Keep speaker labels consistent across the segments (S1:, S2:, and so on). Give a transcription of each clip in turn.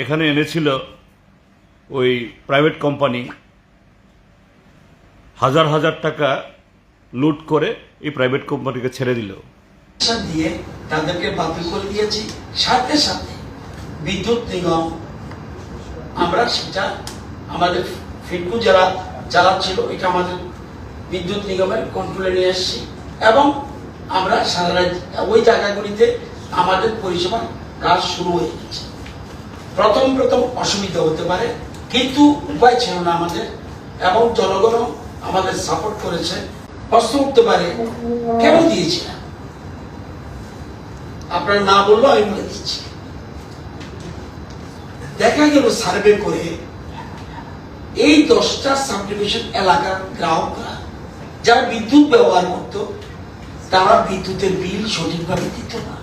S1: এখানে এনেছিল ওই প্রাইভেট কোম্পানি হাজার হাজার টাকা লুট করে এই প্রাইভেট কোম্পানিকে ছেড়ে দিল।
S2: দিয়ে তাদেরকে বাতিল করে দিয়েছি। সাথে সাথে বিদ্যুৎ নিগম, আমরা সেটা আমাদের ফিটকু যারা চালাচ্ছিল, এটা আমাদের বিদ্যুৎ নিগমের কন্ট্রোলে নিয়ে এসেছি এবং আমরা সারা ওই জায়গাগুলিতে আমাদের পরিষেবা কাজ শুরু হয়ে গেছে। প্রথম প্রথম অসুবিধা হতে পারে, কিন্তু উপায় ছিল না আমাদের এবং জনগণও আমাদের সাপোর্ট করেছে, প্রশ্ন উঠতে পারে, কেন দিয়েছিলাম আপনার না বলল আমি বলে দিচ্ছি। দেখা গেল সার্ভে করে, এই দশটা সাবডিভিশন এলাকার গ্রাহকরা যারা বিদ্যুৎ ব্যবহার করত, তারা বিদ্যুতের বিল সঠিকভাবে দিত না।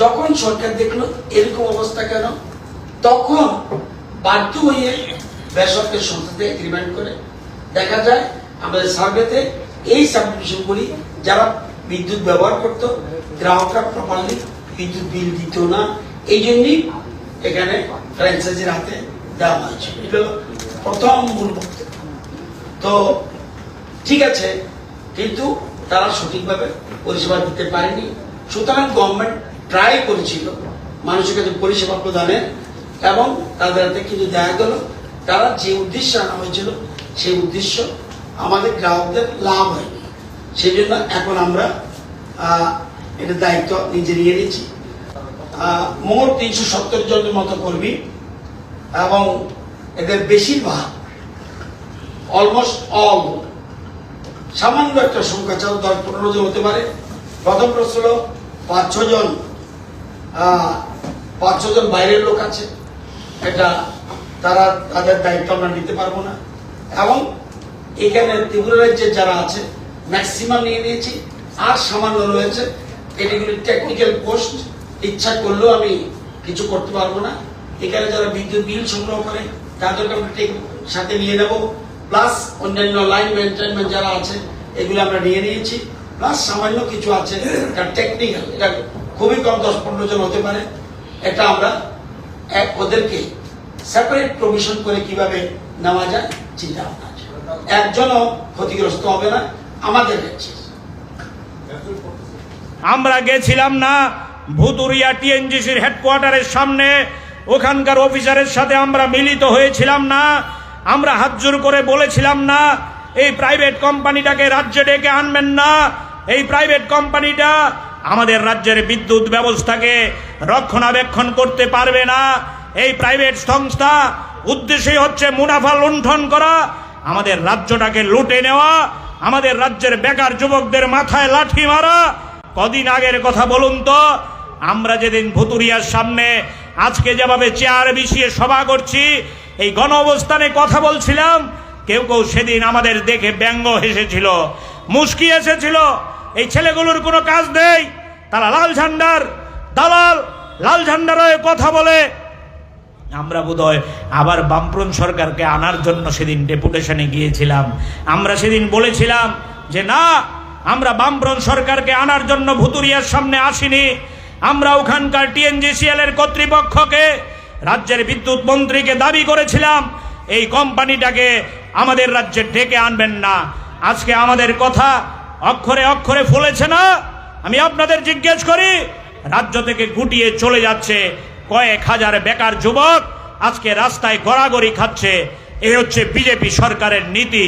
S2: যখন সরকার দেখল এরকম অবস্থা কেন, তখন বাধ্য হয়ে বেসরকারি সংস্থাতে এগ্রিমেন্ট করে। দেখা যায় আমাদের সার্ভেতে এই সাবডিভিশনগুলি যারা বিদ্যুৎ ব্যবহার করত, গ্রাহকরা প্রপারলি বিদ্যুৎ বিল দিত না। এই জন্যই এখানে ফ্র্যাঞ্চাইজির হাতে দেওয়া হয়েছে। এটা প্রথম মূল বক্তব্য। তো ঠিক আছে, কিন্তু তারা সঠিকভাবে পরিষেবা দিতে পারেনি। সুতরাং গভর্নমেন্ট ট্রাই করেছিল মানুষের কাছে পরিষেবা প্রদানের এবং তাদের হাতে কিন্তু দেখা গেল। তারা যে উদ্দেশ্যে আনা হয়েছিল, সেই উদ্দেশ্য আমাদের গ্রাহকদের লাভ হয়নি। সেই জন্য এখন আমরা এটা দায়িত্ব নিজে নিয়ে নিয়েছি মোট তিনশো সত্তর জনের মতো কর্মী এবং এদের বেশিরভাগ অলমোস্ট অল সামান্য একটা সংখ্যা চাও দশ পনেরো জন হতে পারে। প্রথম প্রশ্ন হলো পাঁচ ছজন পাঁচ ছজন বাইরের লোক আছে। এটা তারা তাদের দায়িত্ব আমরা নিতে পারব না। এবং এখানে ত্রিপুরা রাজ্যে যারা আছে ম্যাক্সিমাম নিয়ে নিয়েছি, আর সামান্য রয়েছে এটিগুলি টেকনিক্যাল পোস্ট ইচ্ছা করলেও আমি কিছু করতে পারব না। এখানে যারা বিদ্যুৎ বিল সংগ্রহ করে, তাদেরকে আমরা সাথে নিয়ে নেব। প্লাস অন্যান্য লাইন মেনটেনমেন্ট যারা আছে, এগুলো আমরা নিয়ে নিয়েছি। প্লাস সামান্য কিছু আছে টেকনিক্যাল এটা খুবই কম দশ পনেরো জন হতে পারে। এটা আমরা ওদেরকে সেপারেট প্রভিশন করে কীভাবে নেওয়া যায় চিন্তা ভাবনা। একজনও ক্ষতিগ্রস্ত হবে না, আমাদের কাছে
S3: আমরা গেছিলাম না ভুতুরিয়া টিএনজিসির হেডকোয়ার্টারের সামনে, ওখানকার অফিসারের সাথে আমরা মিলিত হয়েছিলাম না। আমরা হাত জোর করে বলেছিলাম না, এই প্রাইভেট কোম্পানিটাকে রাজ্যে ডেকে আনবেন না। এই প্রাইভেট কোম্পানিটা আমাদের রাজ্যের বিদ্যুৎ ব্যবস্থাকে রক্ষণাবেক্ষণ করতে পারবে না। এই প্রাইভেট সংস্থা উদ্দেশ্যই হচ্ছে মুনাফা লুণ্ঠন করা। আমাদের রাজ্যটাকে লুটে নেওয়া। আমাদের রাজ্যের বেকার যুবকদের মাথায় লাঠি মারা। কদিন আগের কথা বলুন তো, আমরা যেদিন ভুতুরিয়ার সামনে আজকে যেভাবে চেয়ার বিছিয়ে সভা করছি, এই গণ অবস্থানে কথা বলছিলাম, কেউ কেউ সেদিন আমাদের দেখে ব্যঙ্গ হেসেছিল মুস্কি এসেছিল। এই ছেলেগুলোর কোনো কাজ নেই। তারা লাল ঝান্ডার, দালাল, লাল ঝান্ডার হয়ে কথা বলে। আমরা বোধহয় আবার বামপ্রন সরকারকে আনার জন্য সেদিন ডেপুটেশনে গিয়েছিলাম। আমরা সেদিন বলেছিলাম যে, না, আমরা বামপ্রন সরকারকে আনার জন্য ভুতুরিয়ার সামনে আসিনি। আমরা ওখানকার টিএনজিসিএল এর কর্তৃপক্ষকে, রাজ্যের বিদ্যুৎ মন্ত্রীকে দাবি করেছিলাম, এই কোম্পানিটাকে আমাদের রাজ্যে ডেকে আনবেন না। আজকে আমাদের কথা অক্ষরে অক্ষরে ফলেছে না? আমি আপনাদের জিজ্ঞেস করি, রাজ্য থেকে গুটিয়ে চলে যাচ্ছে কয়েক হাজার বেকার যুবক, আজকে রাস্তায় গড়াগড়ি খাচ্ছে, এ হচ্ছে বিজেপি সরকারের নীতি।